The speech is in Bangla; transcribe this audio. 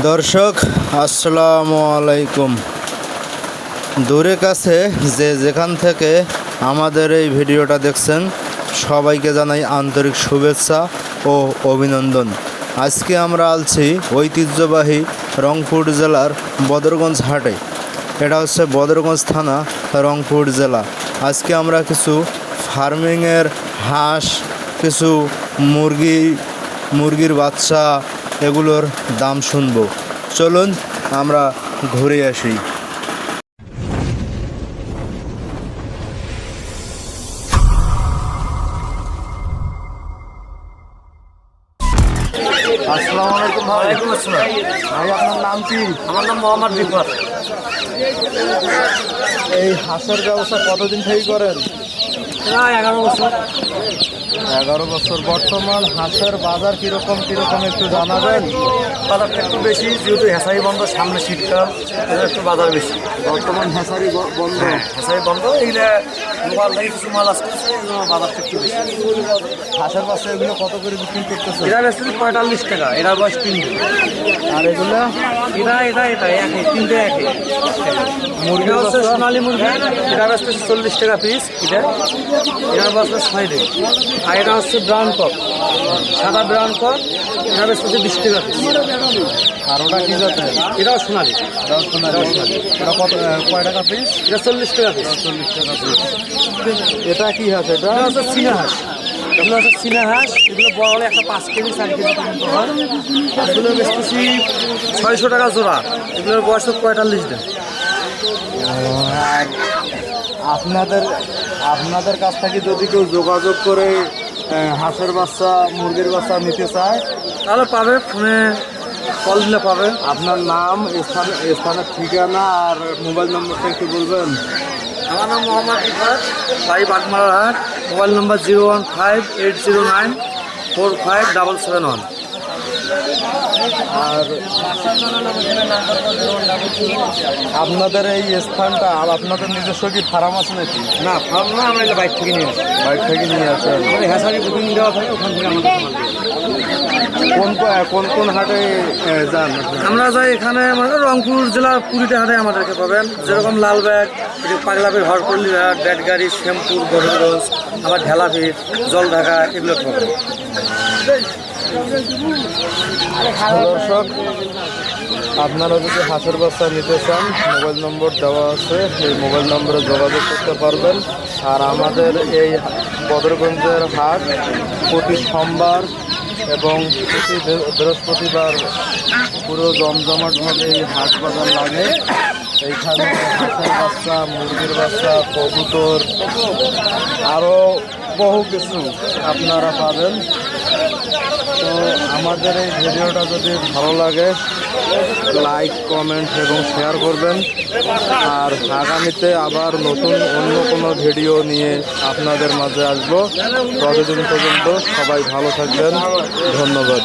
দর্শক, আসসালামু আলাইকুম। দূরে কাছে যে যেখান থেকে আমাদের এই ভিডিওটা দেখছেন, সবাইকে জানাই আন্তরিক শুভেচ্ছা ও অভিনন্দন। আজকে আমরা আলছি ঐতিহ্যবাহী রংপুর জেলার বদরগঞ্জ হাটে। এটা হচ্ছে বদরগঞ্জ থানা, রংপুর জেলা। আজকে আমরা কিছু ফার্মিংয়ের হাঁস, কিছু মুরগি, মুরগির বাচ্চা এগুলোর দাম শুনব। চলুন আমরা ঘুরে আসি। আসসালামু আলাইকুম ওয়ালাইকুম আসসালাম। ভাই আপনার নাম কি? আমার নাম মোহাম্মদ এই হাঁসের ব্যবসা কতদিন থেকে করেন? প্রায় এগারো বছর। এগারো বছর বর্তমান হাঁসের বাজার কীরকম কীরকম একটু জানাবেন? বাজারটা একটু বেশি যেহেতু হেসারি বন্ধ সামনে শীতকাল একটু বাজার বেশি। বর্তমান হাঁসারি বন্ধ। হেসারি বন্ধ এইগুলা মোবাইল থেকে কিছু মাল আসতেছে বাজারটা একটু বেশি। হাঁসের বাচ্চা এগুলো কত করে বিক্রি করতেছে? এরা বেচতে পঁয়তাল্লিশ টাকা এরা বয়স তিন আর এগুলো? এটা এটা এটা একই তিনটে একই মুরগি হচ্ছে সোনালি মুরগি এটা বেচতেছে চল্লিশ টাকা পিস এটা এটার বয়স ছয় দিন। আর এটা হচ্ছে ব্রাউন কক সাদা ব্রাউন কক এটা বিশ টাকা পিস আর ওটা কি যাতে এটাও সোনালি। এটা কত কয় টাকা পিস এটা চল্লিশ টাকা পিস চল্লিশ টাকা পিস এটা কি হাঁস এটা? হচ্ছে চীনা হাঁস। এগুলো হচ্ছে চীনা হাঁস। এগুলো বড় হলে একটা পাঁচ কেজি চার কেজি পর্যন্ত হয়। এগুলো বেচতেছি ছয়শো টাকা জোড়া। এগুলোর বয়স হচ্ছে পঁয়তাল্লিশ দিন। আপনাদের আপনাদের কাছ থেকে যদি কেউ যোগাযোগ করে হাঁসের বাচ্চা মুরগির বাচ্চা নিতে চায় তাহলে পাবে ফোনে কল দিলে পাবে। আপনার নাম স্থান স্থানের ঠিকানা আর মোবাইল নম্বরটা একটু বলবেন। আমার নাম মোহাম্মদ ইফাত বাড়ি Bagmara Hat mobile number zero one five eight zero nine four five double seven one. আর আপনাদের এই স্থানটা আর আপনাদের নিজস্ব কি ফার্ম আছে নাকি? না ফার্ম না আমরা এটা বাইক থেকে নিয়ে আসি। বাইক থেকে নিয়ে আসেন। আমাদের হ্যাসারি বুকিং দেওয়া থাকে ওখান থেকে আমাদের কোন কোন কোন হাটে যান আমরা যাই এখানে মানে রংপুর জেলার পুরীতে হাটে আমাদেরকে পাবেন। যেরকম লালবাগ এদিকে পাগলাপীর হরপল্লী হাট ডেটগাড়ি শ্যামপুর গরুগঞ্জ আবার ঢেলাপির জলঢাকা এগুলো পাবেন। দর্শক, আপনারা যদি হাঁসের বাচ্চা নিতে চান, মোবাইল নম্বর দেওয়া আছে। এই মোবাইল নম্বরে যোগাযোগ করতে পারবেন। আর আমাদের এই বদরগঞ্জের হাট প্রতি সোমবার এবং প্রতি বৃহস্পতিবার পুরো জমজমাটভাবে এই হাট বাজার লাগে। এইখানে হাঁসের বাচ্চা মুরগির বাচ্চা কবুতর আরও বহু কিছু আপনারা পাবেন। তো আমাদের এই ভিডিওটা যদি ভালো লাগে লাইক কমেন্ট এবং শেয়ার করবেন। আর আগামীতে আবার নতুন অন্য কোনো ভিডিও নিয়ে আপনাদের মাঝে আসব। ততদিন পর্যন্ত সবাই ভালো থাকবেন। ধন্যবাদ।